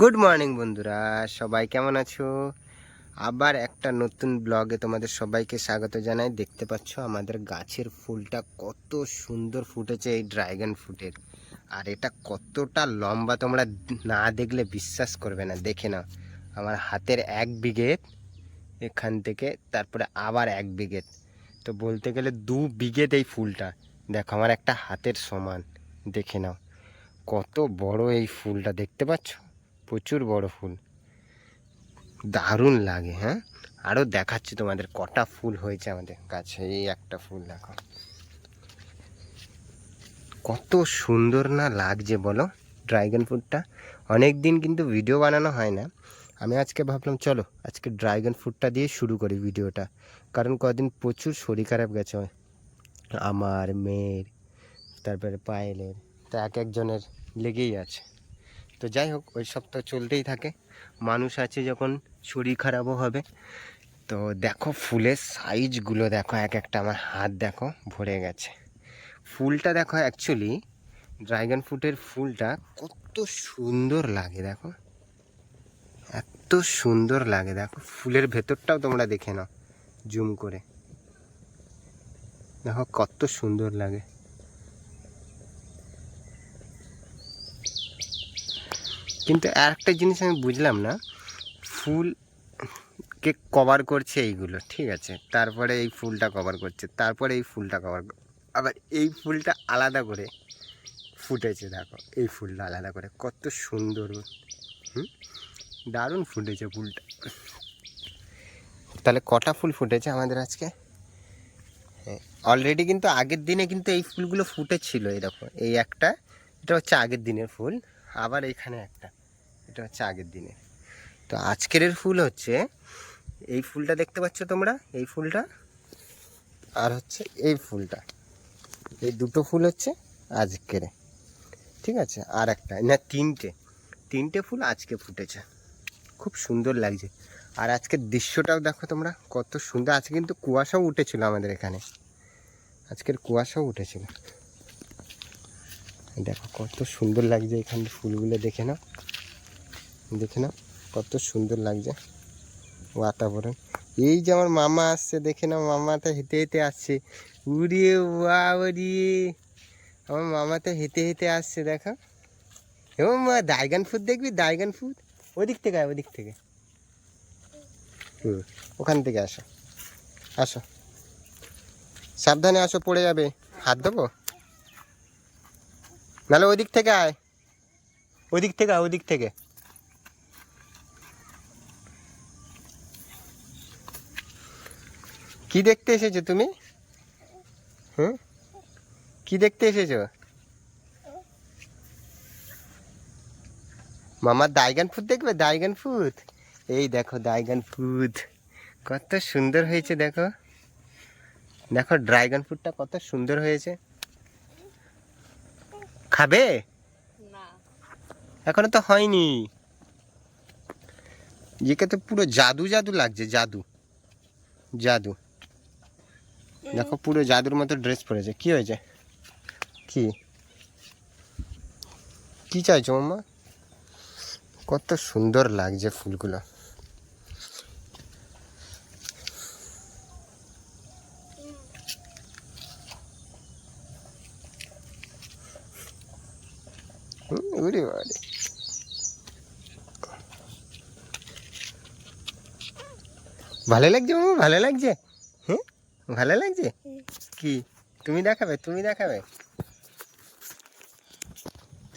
Good morning বন্ধুরা। সবাই কেমন আছো? আবার একটা নতুন ব্লগে তোমাদের সবাইকে স্বাগত জানাই। দেখতে পাচ্ছ আমাদের গাছের ফুলটা কত সুন্দর ফুটেছে এই ড্রাগন ফুটের আর এটা কতটা লম্বা তোমরা না দেখলে বিশ্বাস করবে না। দেখে নাও, আমার হাতের এক বিঘে এখান থেকে, তারপরে আবার এক বিঘে। তো বলতে গেলে দু বিঘেত এই ফুলটা। দেখো, আমার একটা হাতের সমান। দেখে নাও। কত বড় এই ফুলটা, দেখতে পাচ্ছ? প্রচুর বড় ফুল। দারুণ লাগে হ্যাঁ? আরও দেখাচ্ছি তোমাদের, কটা ফুল হয়েছে আমাদের গাছে এই একটা ফুল দেখো। কত সুন্দর না লাগছে বলো? ড্রাগন ফ্রুটটা। অনেক দিন কিন্তু ভিডিও বানানো হয় না। আমি আজকে ভাবলাম, চলো আজকে ড্রাগন ফ্রুটটা দিয়ে শুরু করি ভিডিওটা। কারণ কদিন প্রচুর শরীর খারাপ গেছে আমার। মেয়ের, তারপরে পায়েলের, তা এক একজনের লেগেই আছে। তো যাই হোক, ওই সব তো চলতেই থাকে। মানুষ আছে যখন শরীর খারাপও হবে। তো দেখো ফুলের সাইজগুলো দেখো, এক একটা আমার হাত দেখো, ভরে গেছে। ফুলটা দেখো অ্যাকচুয়ালি ড্রাগন ফ্রুটের ফুলটা কত সুন্দর লাগে, দেখো। এত সুন্দর লাগে, দেখো। ফুলের ভেতরটাও তোমরা দেখে নাও, জুম করে। দেখো কত সুন্দর লাগে। কিন্তু একটা জিনিস আমি বুঝলাম না, ফুলকে কভার করছে এইগুলো, ঠিক আছে? তারপরে এই ফুলটা কভার করছে, তারপরে এই ফুলটা কভার আবার এই ফুলটা আলাদা করে ফুটেছে, দেখো। এই ফুলটা আলাদা করে, কত সুন্দর। হুম? দারুণ ফুটেছে ফুলটা। তাহলে কটা ফুল ফুটেছে আমাদের আজকে? অলরেডি কিন্তু আগের দিনে কিন্তু এই ফুলগুলো ফুটেছিল দেখো, এই একটা, এটা হচ্ছে আগের দিনের ফুল, আবার এইখানে একটা, এটা হচ্ছে আগের দিনে তো আজকের ফুল হচ্ছে, এই ফুলটা দেখতে পাচ্ছ তোমরা, এই ফুলটা, আর হচ্ছে এই ফুলটা। এই দুটো ফুল হচ্ছে আজকের। ঠিক আছে, আর একটা, না, তিনটে তিনটে ফুল আজকে ফুটেছে। খুব সুন্দর লাগছে। আর আজকের দৃশ্যটাও দেখো তোমরা, কত সুন্দর। আজকে কিন্তু কুয়াশাও উঠেছিল আমাদের এখানে। আজকের কুয়াশাও উঠেছিল। দেখো, কত সুন্দর লাগছে এখানে ফুলগুলো, দেখে নাও। দেখে নাও, কত সুন্দর লাগছে বাতাবরণ। এই যে আমার মামা আসছে, দেখে নাও, মামাটা হেঁটে হেঁটে আসছে। উড়িয়ে ওয়া উড়িয়ে আমার মামাটা হেঁটে হেঁটে আসছে, দেখো। এবং মা দাইগান ফুড দেখবি? দাইগান ফুড ওদিক থেকে আয় ওদিক থেকে। হুম। ওখান থেকে আসো। আসো। সাবধানে আসো পড়ে যাবে। হাত দেবো? নাহলে ওদিক থেকে আয়। ওদিক থেকে আয় ওদিক থেকে। কি দেখতে এসেছ তুমি? হুম? কি দেখতে এসেছ? মামার দাইগান ফুড দেখবে দাইগান ফুড এই দেখো দাইগান ফুড কত সুন্দর হয়েছে দেখো। দেখো ড্রাগন ফ্রুটটা কত সুন্দর হয়েছে। খাবে? এখনও তো হয়নি। একে তো পুরো জাদু জাদু লাগছে জাদু। জাদু। দেখো পুরো জাদুর মতো ড্রেস পরেছে। কি হয়েছে? কি? কি চাইছো মাম্মা কত সুন্দর লাগছে ফুলগুলো। ভালো লাগছে মামা? ভালো লাগছে? হ্যাঁ ভালো লাগছে? কি? তুমি দেখাবে? তুমি দেখাবে?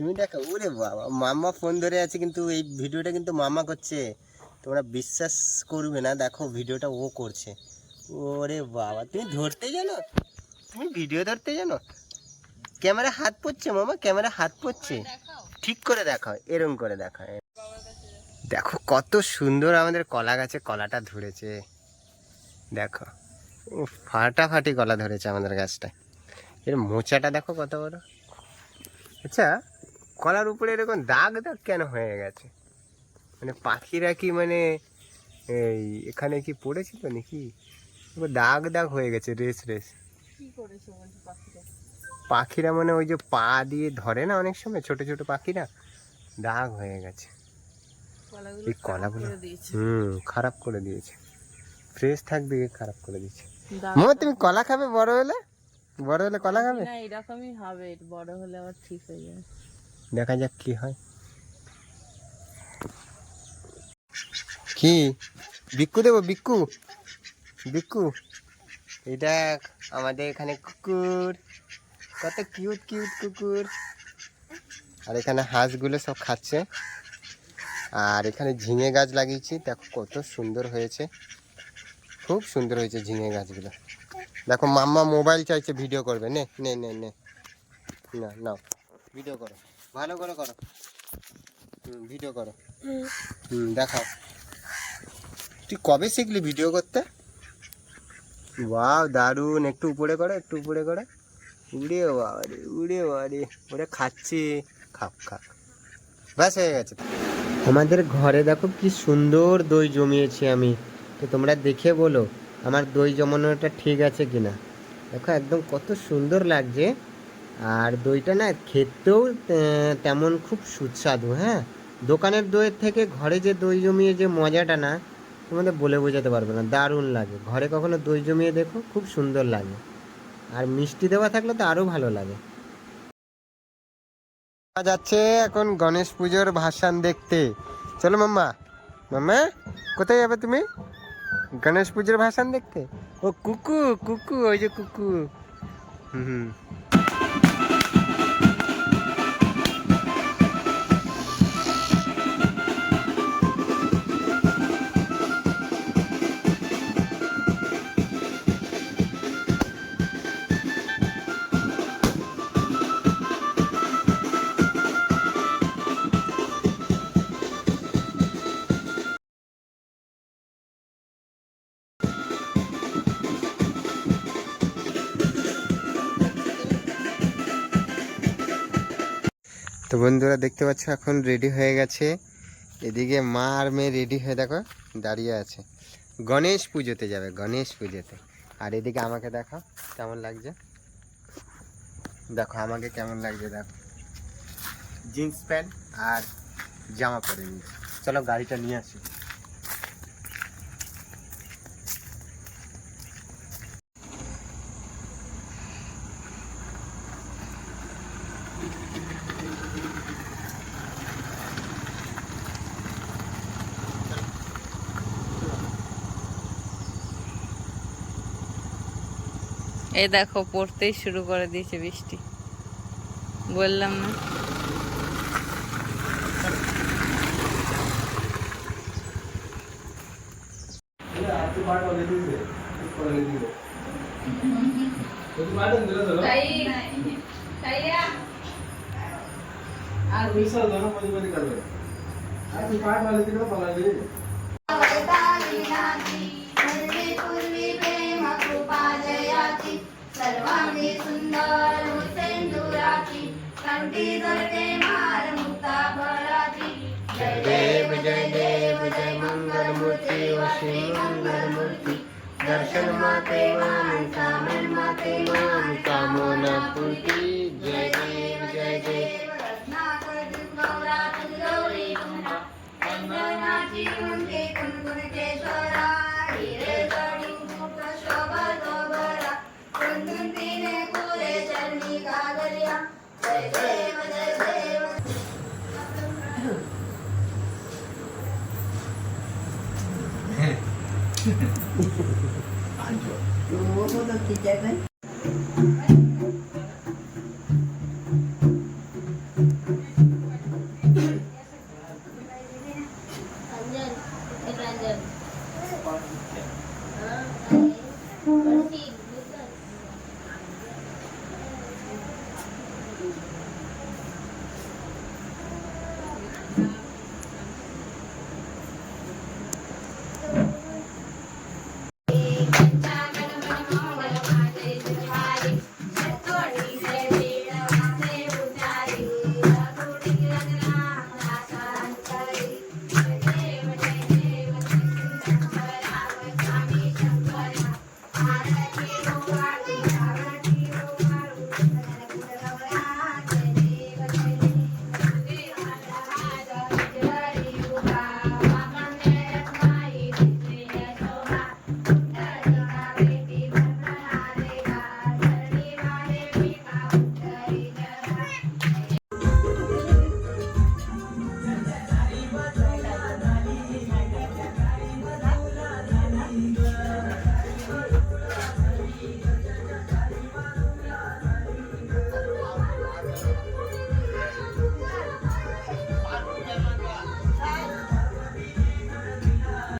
তুমি দেখো ওরে বাবা মাম্মা ফোন ধরে আছে কিন্তু এই ভিডিওটা কিন্তু মামা করছে। তোমরা বিশ্বাস করবে না দেখো ভিডিওটা ও করছে। ওরে বাবা তুমি ধরতে জানো? তুমি ভিডিও ধরতে জানো? ক্যামেরা হাত পড়ছে মামা ক্যামেরা হাত পড়ছে। ঠিক করে দেখাও এরম করে দেখাও দেখো কত সুন্দর আমাদের কলা গাছে কলাটা ধরেছে। দেখো ও ফাটাফাটি কলা ধরেছে আমাদের গাছটা এর মোচাটা দেখো কত বড়। আচ্ছা কলার উপরে এরকম দাগ দাগ কেন হয়ে গেছে? মানে পাখিরা কি মানে এই এখানে কি পড়েছিল নাকি? দাগ দাগ হয়ে গেছে রেস রেস। পাখিরা মানে ওই যে পা দিয়ে ধরে না অনেক সময় ছোট ছোট পাখিরা? দাগ হয়ে গেছে। এই কলাগুলো হুম খারাপ করে দিয়েছে। ফ্রেশ থাকবে খারাপ করে দিয়েছে। দাগ তুমি কলা খাবে বড় হলে? বড় হলে কলা খাবে? না এরকমই হবে বড় হলে আবার ঠিক হয়ে যাবে। দেখা যাক কি হয়। কি? বিক্কু দেবো বিক্কু বিক্কু এই দেখ, আমাদের এখানে কুকুর। কত কিউট কিউট কুকুর। আর এখানে হাঁসগুলো সব খাচ্ছে। আর এখানে ঝিঙে গাছ লাগিয়েছি। দেখো কত সুন্দর হয়েছে। খুব সুন্দর হয়েছে ঝিঙে গাছগুলো। দেখো মাম্মা মোবাইল চাইছে, ভিডিও করবে। নে নে নে নে। না, নাও। ভিডিও করো। ভালো করে করো। ভিডিও করো। হুম। দেখাও। তুই কবে শিখলি ভিডিও করতে? ওয়াও দারুণ একটু উপরে করো একটু উপরে করো। উড়ে বাবারে উড়ে বাবারে। ওরে খাচ্ছি। খাপ খাপ ব্যাস হয়ে গেছে। আমাদের ঘরে দেখো কি সুন্দর দই জমিয়েছি আমি। তো তোমরা দেখে বলো আমার দই জমানোটা ঠিক আছে কিনা? দেখো একদম কত সুন্দর লাগছে। আর দইটা না খেতেও তেমন খুব সুস্বাদু হ্যাঁ? দোকানের দইয়ের থেকে ঘরে যে দই জমিয়ে যে মজাটা না, তোমাদের বলে বোঝাতে পারবে না, দারুণ লাগে। ঘরে কখনো দই জমিয়ে দেখো, খুব সুন্দর লাগে। আর মিষ্টি দেওয়া থাকলে তো আরও ভালো লাগে। যাচ্ছে এখন গণেশ পুজোর ভাসান দেখতে। চলো মাম্মা। মাম্মা, কোথায় যাবে তুমি? গণেশ পুজোর ভাসান দেখতে? ও কুকু কুকু, ওই যে কুকু। হুম। তো বন্ধুরা দেখতে পাচ্ছ, এখন রেডি হয়ে গেছে। এদিকে মা আর মেয়ে রেডি হয়ে দেখো, দাঁড়িয়ে আছে। গণেশ পুজোতে যাবে, গণেশ পুজোতে। আর এদিকে আমাকে দেখো, কেমন লাগছে? দেখো, আমাকে কেমন লাগছে, দেখো। জিন্স প্যান্ট আর জামা পরে নিয়েছি। চলো গাড়িটা নিয়ে আসি। এই দেখো, পড়তেই শুরু করে দিয়েছে বৃষ্টি। বললাম না। আর বিশাল ধরো পরিবারে করবে আর পাঠ वाले দিকে পালা দিয়ে दर्शन माते मानिका मन माते मानिका मोना पुटी जय देव। जय देव गौरा गौरी वंदनाची वंदे कुंकुटेश्वरा Thank you.